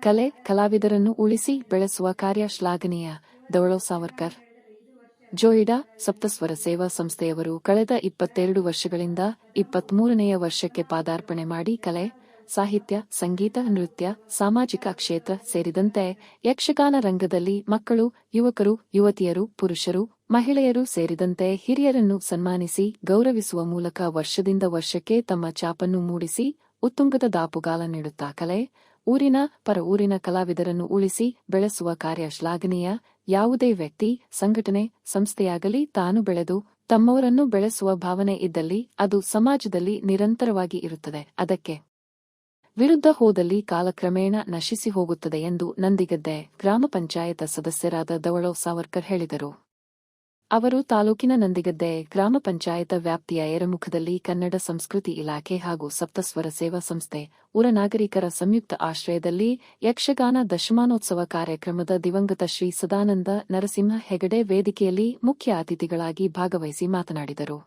ಕಲೆ ಕಲಾವಿದರನ್ನು ಉಳಿಸಿ ಬೆಳೆಸುವ ಕಾರ್ಯ ಶ್ಲಾಘನೀಯ. ದೌಳೋ ಸಾವರ್ಕರ್. ಜೋಯಿಡಾ ಸಪ್ತಸ್ವರ ಸೇವಾ ಸಂಸ್ಥೆಯವರು ಕಳೆದ ಇಪ್ಪತ್ತೆರಡು ವರ್ಷಗಳಿಂದ ಇಪ್ಪತ್ಮೂರನೆಯ ವರ್ಷಕ್ಕೆ ಪಾದಾರ್ಪಣೆ ಮಾಡಿ ಕಲೆ, ಸಾಹಿತ್ಯ, ಸಂಗೀತ, ನೃತ್ಯ, ಸಾಮಾಜಿಕ ಕ್ಷೇತ್ರ ಸೇರಿದಂತೆ ಯಕ್ಷಗಾನ ರಂಗದಲ್ಲಿ ಮಕ್ಕಳು, ಯುವಕರು, ಯುವತಿಯರು, ಪುರುಷರು, ಮಹಿಳೆಯರು ಸೇರಿದಂತೆ ಹಿರಿಯರನ್ನು ಸನ್ಮಾನಿಸಿ ಗೌರವಿಸುವ ಮೂಲಕ ವರ್ಷದಿಂದ ವರ್ಷಕ್ಕೆ ತಮ್ಮ ಚಾಪನ್ನು ಮೂಡಿಸಿ ಉತ್ತುಂಗದ ದಾಪುಗಾಲ ನೀಡುತ್ತಾ ಕಲೆ ಊರಿನ ಪರ ಊರಿನ ಕಲಾವಿದರನ್ನು ಉಳಿಸಿ ಬೆಳೆಸುವ ಕಾರ್ಯ ಶ್ಲಾಘನೀಯ ಯಾವುದೇ ವ್ಯಕ್ತಿ, ಸಂಘಟನೆ, ಸಂಸ್ಥೆಯಾಗಲಿ ತಾನು ಬೆಳೆದು ತಮ್ಮವರನ್ನು ಬೆಳೆಸುವ ಭಾವನೆ ಇದ್ದಲ್ಲಿ ಅದು ಸಮಾಜದಲ್ಲಿ ನಿರಂತರವಾಗಿ ಇರುತ್ತದೆ. ಅದಕ್ಕೆ ವಿರುದ್ಧ ಹೋದಲ್ಲಿ ಕಾಲಕ್ರಮೇಣ ನಶಿಸಿ ಹೋಗುತ್ತದೆ ಎಂದು ನಂದಿಗದ್ದೆ ಗ್ರಾಮ ಪಂಚಾಯತ ಸದಸ್ಯರಾದ ದವಳೋ ಸಾವರ್ಕರ್ ಹೇಳಿದರು. ಅವರು ತಾಲೂಕಿನ ನಂದಿಗದ್ದೆ ಗ್ರಾಮ ಪಂಚಾಯತ ವ್ಯಾಪ್ತಿಯ ಏರಮುಖದಲ್ಲಿ ಕನ್ನಡ ಸಂಸ್ಕೃತಿ ಇಲಾಖೆ ಹಾಗೂ ಸಪ್ತಸ್ವರ ಸೇವಾ ಸಂಸ್ಥೆ, ಊರ ನಾಗರಿಕರ ಸಂಯುಕ್ತ ಆಶ್ರಯದಲ್ಲಿ ಯಕ್ಷಗಾನ ದಶಮಾನೋತ್ಸವ ಕಾರ್ಯಕ್ರಮದ ದಿವಂಗತ ಶ್ರೀ ಸದಾನಂದ ನರಸಿಂಹ ಹೆಗಡೆ ವೇದಿಕೆಯಲ್ಲಿ ಮುಖ್ಯ ಅತಿಥಿಗಳಾಗಿ ಭಾಗವಹಿಸಿ ಮಾತನಾಡಿದರು.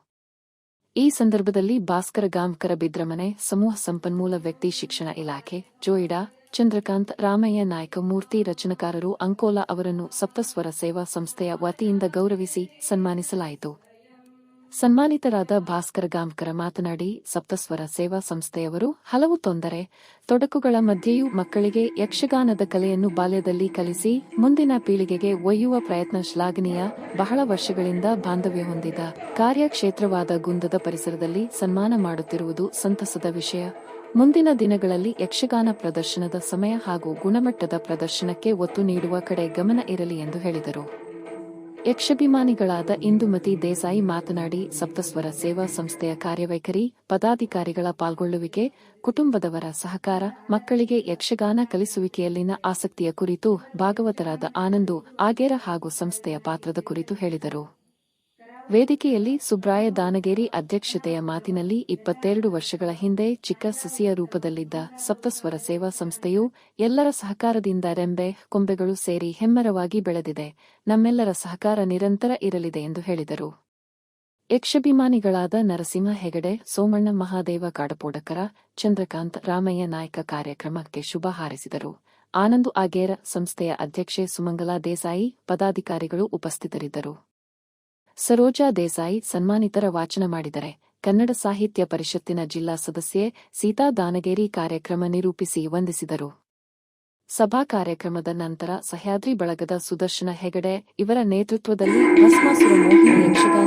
ಈ ಸಂದರ್ಭದಲ್ಲಿ ಭಾಸ್ಕರ ಗಾಂವ್ಕರ ಬಿದ್ರಮನೆ, ಸಮೂಹ ಸಂಪನ್ಮೂಲ ವ್ಯಕ್ತಿ ಶಿಕ್ಷಣ ಇಲಾಖೆ, ಜೋಯಿಡಾ ಚಂದ್ರಕಾಂತ್, ರಾಮಯ್ಯ ನಾಯಕ, ಮೂರ್ತಿ ರಚನಕಾರರು ಅಂಕೋಲಾ ಅವರನ್ನು ಸಪ್ತಸ್ವರ ಸೇವಾ ಸಂಸ್ಥೆಯ ವತಿಯಿಂದ ಗೌರವಿಸಿ ಸನ್ಮಾನಿಸಲಾಯಿತು. ಸನ್ಮಾನಿತರಾದ ಭಾಸ್ಕರ ಗಾಮ್ಕರ ಮಾತನಾಡಿ, ಸಪ್ತಸ್ವರ ಸೇವಾ ಸಂಸ್ಥೆಯವರು ಹಲವು ತೊಂದರೆ, ತೊಡಕುಗಳ ಮಧ್ಯೆಯೂ ಮಕ್ಕಳಿಗೆ ಯಕ್ಷಗಾನದ ಕಲೆಯನ್ನು ಬಾಲ್ಯದಲ್ಲಿ ಕಲಿಸಿ, ಮುಂದಿನ ಪೀಳಿಗೆಗೆ ಒಯ್ಯುವ ಪ್ರಯತ್ನ ಶ್ಲಾಘನೀಯ, ಬಹಳ ವರ್ಷಗಳಿಂದ ಬಾಂಧವ್ಯ ಹೊಂದಿದ ಕಾರ್ಯಕ್ಷೇತ್ರವಾದ ಗುಂದದ ಪರಿಸರದಲ್ಲಿ ಸನ್ಮಾನ ಮಾಡುತ್ತಿರುವುದು ಸಂತಸದ ವಿಷಯ. ಮುಂದಿನ ದಿನಗಳಲ್ಲಿ ಯಕ್ಷಗಾನ ಪ್ರದರ್ಶನದ ಸಮಯ ಹಾಗೂ ಗುಣಮಟ್ಟದ ಪ್ರದರ್ಶನಕ್ಕೆ ಒತ್ತು ನೀಡುವ ಕಡೆ ಗಮನ ಇರಲಿ ಎಂದು ಹೇಳಿದರು. ಯಕ್ಷಭಿಮಾನಿಗಳಾದ ಇಂದುಮತಿ ದೇಸಾಯಿ ಮಾತನಾಡಿ, ಸಪ್ತಸ್ವರ ಸೇವಾ ಸಂಸ್ಥೆಯ ಕಾರ್ಯವೈಖರಿ, ಪದಾಧಿಕಾರಿಗಳ ಪಾಲ್ಗೊಳ್ಳುವಿಕೆ, ಕುಟುಂಬದವರ ಸಹಕಾರ, ಮಕ್ಕಳಿಗೆ ಯಕ್ಷಗಾನ ಕಲಿಸುವಿಕೆಯಲ್ಲಿನ ಆಸಕ್ತಿಯ ಕುರಿತು ಭಾಗವತರಾದ ಆನಂದು, ಆಗೇರ ಹಾಗೂ ಸಂಸ್ಥೆಯ ಪಾತ್ರದ ಕುರಿತು ಹೇಳಿದರು. ವೇದಿಕೆಯಲ್ಲಿ ಸುಬ್ರಾಯ ದಾನಗೇರಿ ಅಧ್ಯಕ್ಷತೆಯ ಮಾತಿನಲ್ಲಿ ಇಪ್ಪತ್ತೆರಡು ವರ್ಷಗಳ ಹಿಂದೆ ಚಿಕ್ಕ ಸಸಿಯ ರೂಪದಲ್ಲಿದ್ದ ಸಪ್ತಸ್ವರ ಸೇವಾ ಸಂಸ್ಥೆಯು ಎಲ್ಲರ ಸಹಕಾರದಿಂದ ರೆಂಬೆ, ಕೊಂಬೆಗಳು ಸೇರಿ ಹೆಮ್ಮರವಾಗಿ ಬೆಳೆದಿದೆ. ನಮ್ಮೆಲ್ಲರ ಸಹಕಾರ ನಿರಂತರ ಇರಲಿದೆ ಎಂದು ಹೇಳಿದರು. ಯಕ್ಷಭಿಮಾನಿಗಳಾದ ನರಸಿಂಹ ಹೆಗಡೆ, ಸೋಮಣ್ಣ ಮಹಾದೇವ ಕಾಡಪೋಡಕರ, ಚಂದ್ರಕಾಂತ್ ರಾಮಯ್ಯ ನಾಯಕ ಕಾರ್ಯಕ್ರಮಕ್ಕೆ ಶುಭ ಹಾರೈಸಿದರು. ಆನಂದು ಆಗೇರ ಸಂಸ್ಥೆಯ ಅಧ್ಯಕ್ಷೆ ಸುಮಂಗಲಾ ದೇಸಾಯಿ, ಪದಾಧಿಕಾರಿಗಳು ಉಪಸ್ಥಿತರಿದ್ದರು. ಸರೋಜಾ ದೇಸಾಯಿ ಸನ್ಮಾನಿತರ ವಾಚನ ಮಾಡಿದರೆ. ಕನ್ನಡ ಸಾಹಿತ್ಯ ಪರಿಷತ್ತಿನ ಜಿಲ್ಲಾ ಸದಸ್ಯೆ ಸೀತಾ ದಾನಗೇರಿ ಕಾರ್ಯಕ್ರಮ ನಿರೂಪಿಸಿ ವಂದಿಸಿದರು. ಸಭಾ ಕಾರ್ಯಕ್ರಮದ ನಂತರ ಸಹ್ಯಾದ್ರಿ ಬಳಗದ ಸುದರ್ಶನ ಹೆಗಡೆ ಇವರ ನೇತೃತ್ವದಲ್ಲಿ ಭಸ್ಮಾಸುರ ಮೋಹಿನಿ ಯಕ್ಷಗಾನ